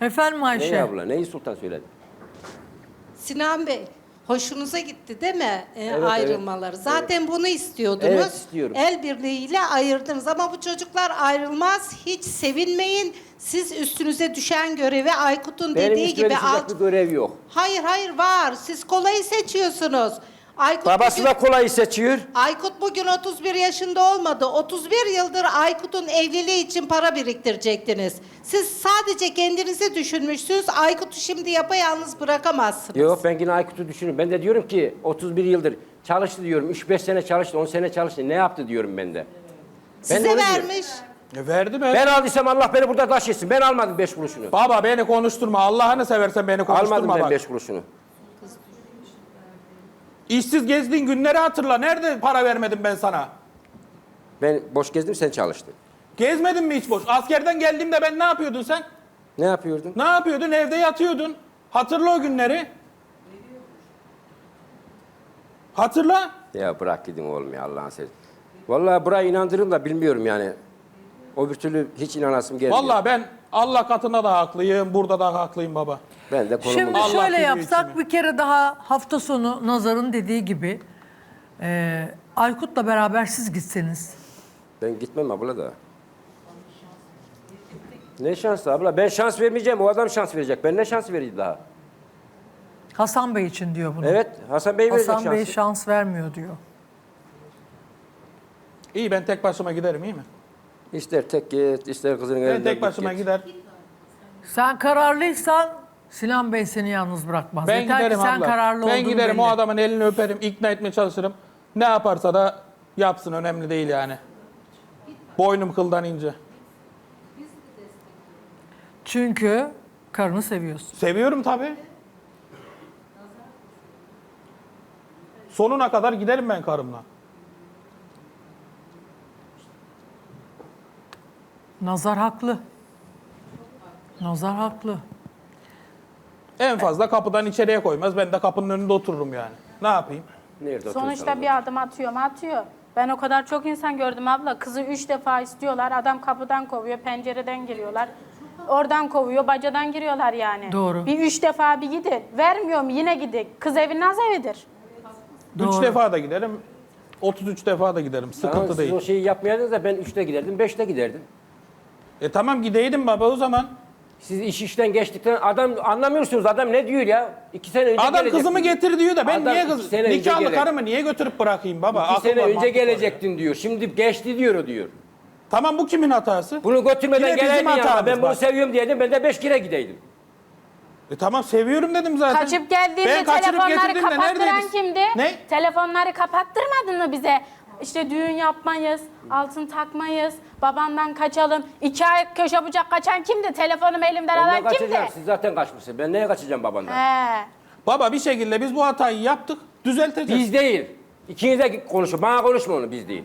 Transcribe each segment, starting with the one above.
Efendim Ayşe. Neyi abla? Neyi sultan söyledi? Sinan Bey, hoşunuza gitti değil mi e, Evet, ayrılmaları? Zaten bunu istiyordunuz. Evet, istiyorum. El birliğiyle ayırdınız ama bu çocuklar ayrılmaz. Hiç sevinmeyin. Siz üstünüze düşen görevi Aykut'un Benim dediği üstüme gibi düşecek alt... bir görev yok. Hayır hayır var. Siz kolayı seçiyorsunuz. Aykut Babası bugün, da kolayı seçiyor. Aykut bugün 31 yaşında olmadı. 31 yıldır Aykut'un evliliği için para biriktirecektiniz. Siz sadece kendinizi düşünmüşsünüz. Aykut'u şimdi yapayalnız bırakamazsınız. Yok ben yine Aykut'u düşünüyorum. Ben de diyorum ki 31 yıldır çalıştı diyorum. 3-5 sene çalıştı, 10 sene çalıştı. Ne yaptı diyorum ben de. Ben de Size onu diyorum. vermiş. E verdi ben. Ben aldıysam Allah beni burada taş etsin. Ben almadım 5 kuruşunu. Baba beni konuşturma. Allah'ını seversen beni konuşturma Almadım ben bak. 5 kuruşunu. İşsiz gezdiğin günleri hatırla. Nerede para vermedim ben sana? Ben boş gezdim sen çalıştın. Gezmedin mi hiç boş? Askerden geldiğimde ben ne yapıyordun sen? Ne yapıyordun? Ne yapıyordun? Evde yatıyordun. Hatırla o günleri. Hatırla. Ya bırak gidin oğlum ya Allah'ın sevdiği. Vallahi buraya inandırırım da bilmiyorum yani. O bir türlü hiç inanasım gelmiyor. Vallahi ben Allah katında da haklıyım, burada da haklıyım baba. Ben de konumu... Şimdi Allah şöyle yapsak içimi. bir kere daha hafta sonu Nazar'ın dediği gibi e, Aykut'la beraber siz gitseniz. Ben gitmem abla da. Ne şansı abla? Ben şans vermeyeceğim. O adam şans verecek. Ben ne şans vereyim daha? Hasan Bey için diyor bunu. Evet. Hasan Bey verecek Hasan şansı. Bey şans vermiyor diyor. İyi ben tek başıma giderim iyi mi? İster tek git, ister kızının Ben elinden tek git başıma git. gider. Sen kararlıysan Sinan Bey seni yalnız bırakmaz. Ben Yeter giderim ki sen abla. kararlı ben olduğun giderim belli. o adamın elini öperim, ikna etmeye çalışırım. Ne yaparsa da yapsın önemli değil yani. Boynum kıldan ince. Çünkü karını seviyorsun. Seviyorum tabii. Sonuna kadar giderim ben karımla. Nazar haklı. Nazar haklı. En fazla kapıdan içeriye koymaz. Ben de kapının önünde otururum yani. Ne yapayım? Nerede Sonuçta bir adım atıyor mu atıyor. Ben o kadar çok insan gördüm abla. Kızı üç defa istiyorlar. Adam kapıdan kovuyor, pencereden giriyorlar. Oradan kovuyor, bacadan giriyorlar yani. Doğru. Bir üç defa bir gidin. Vermiyorum yine gidin. Kız evi naz evidir. Üç Doğru. defa da giderim. 33 defa da giderim. Tamam, Sıkıntı siz değil. o şeyi yapmayaydınız da ben 3'te giderdim, 5'te giderdim. E tamam gideydim baba o zaman. Siz iş işten geçtikten adam anlamıyorsunuz adam ne diyor ya? İki sene önce Adam gelecektin kızımı diyor. getir diyor da ben Adam niye iki kız sene önce nikahlı gelecek. karımı niye götürüp bırakayım baba? İki Akıl sene var, önce mantık var ya. gelecektin diyor. Şimdi geçti diyor o diyor. Tamam bu kimin hatası? Bunu götürmeden Yine bizim geleydin hatamız Ben bunu bak. seviyorum diyeydim. Ben de 5 kere gideydim. E tamam seviyorum dedim zaten. Kaçıp geldiğinde Ben kaçırıp telefonları getirdiğimde kapattıran neredeydiniz? kimdi? Ne? Telefonları kapattırmadın mı bize? İşte düğün yapmayız, altın takmayız, babandan kaçalım. İki ay köşe bucak kaçan kimdi? Telefonumu elimden alan kimdi? kaçacağım? Siz zaten kaçmışsınız. Ben neye kaçacağım babandan? He. Baba bir şekilde biz bu hatayı yaptık. Düzelteceğiz. Biz değil. İkiniz de konuşun. Bana konuşma onu biz değil.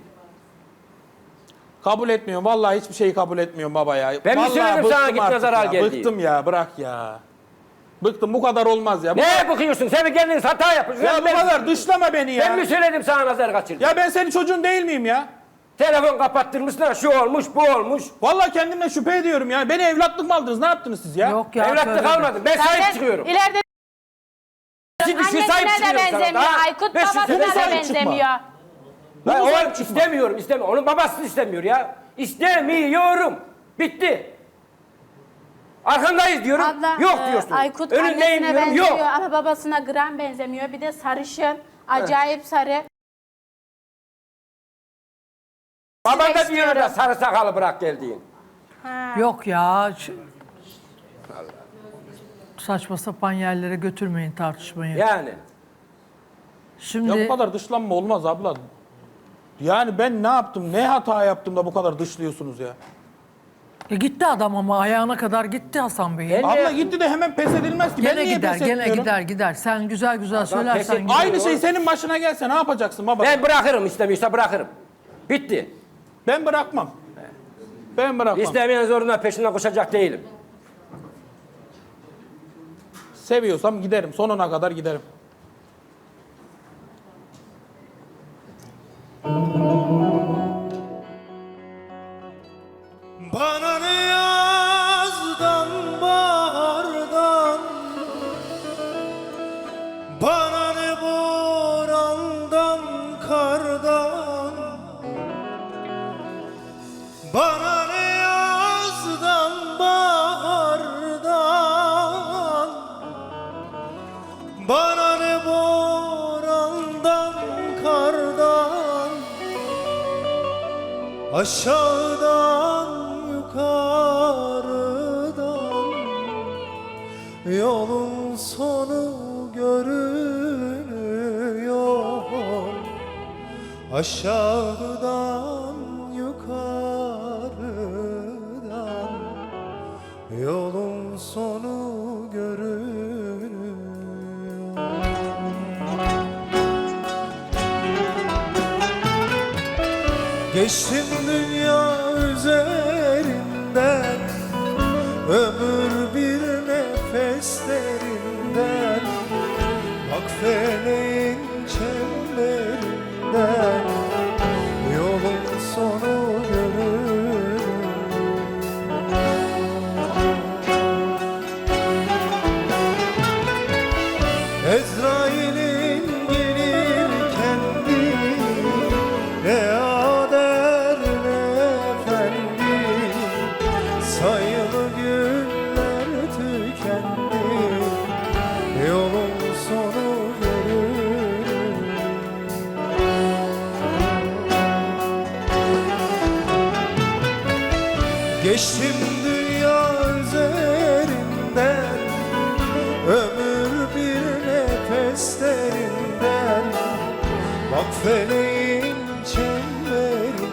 Kabul etmiyorum. Vallahi hiçbir şeyi kabul etmiyorum baba ya. Ben mi Vallahi söyledim sana bıktım git artık nazar al ya. gel diye? Bıktım ya bırak ya. Bıktım bu kadar olmaz ya. Bu, Neye bakıyorsun? Sen kendiniz hata yapıyorsun? ya Ben- bu ben- kadar dışlama beni ya. Ben mi söyledim sana nazar kaçırdı? Ya ben senin çocuğun değil miyim ya? Telefon kapattırmışlar. Şu olmuş, bu olmuş. Vallahi kendimle şüphe ediyorum ya. Beni evlatlık mı aldınız? Ne yaptınız siz ya? Yok ya. Evlatlık söyleme. almadım. Ben sahip çıkıyorum. İleride Şimdi şu sahip annesine de çıkıyorum sana. benzemiyor. Daha Aykut babasına sene da sahip çıkma. benzemiyor. Ben o istemiyorum, istemiyorum. Onun babası da istemiyor ya. İstemiyorum. Bitti. Arkandayız diyorum. Abla, yok e, diyorsun. Aykut Önündeyim annesine diyorum. benziyor Yok. ama babasına gram benzemiyor. Bir de sarışın, acayip sarı. Baban da diyor da sarı sakalı bırak geldiğin. Ha. Yok ya. ş- Saçma sapan yerlere götürmeyin tartışmayı. Yani. Şimdi Ya bu kadar dışlanma olmaz abla. Yani ben ne yaptım? Ne hata yaptım da bu kadar dışlıyorsunuz ya? E gitti adam ama ayağına kadar gitti Hasan Bey. Ben- Abla gitti de hemen pes edilmez ki. ben Gene niye gider, pes gene etmiyorum? gider, gider. Sen güzel güzel söylersen gider. Aynı şey senin başına gelse ne yapacaksın baba? Ben, Ben bırakırım istemiyorsa bırakırım. Bitti. bırakmam. Ben bırakmam. İstemeyen zorunda peşinden koşacak değilim. Seviyorsam giderim. Sonuna kadar giderim. Aşağıdan yukarıdan Yolun sonu görünüyor. Aşağıdan yukarıdan Yolun sonu görünüyor. Geçtim Geçtim dünya üzerinden Ömür bir nefes derinden Bak feleğin çemberinden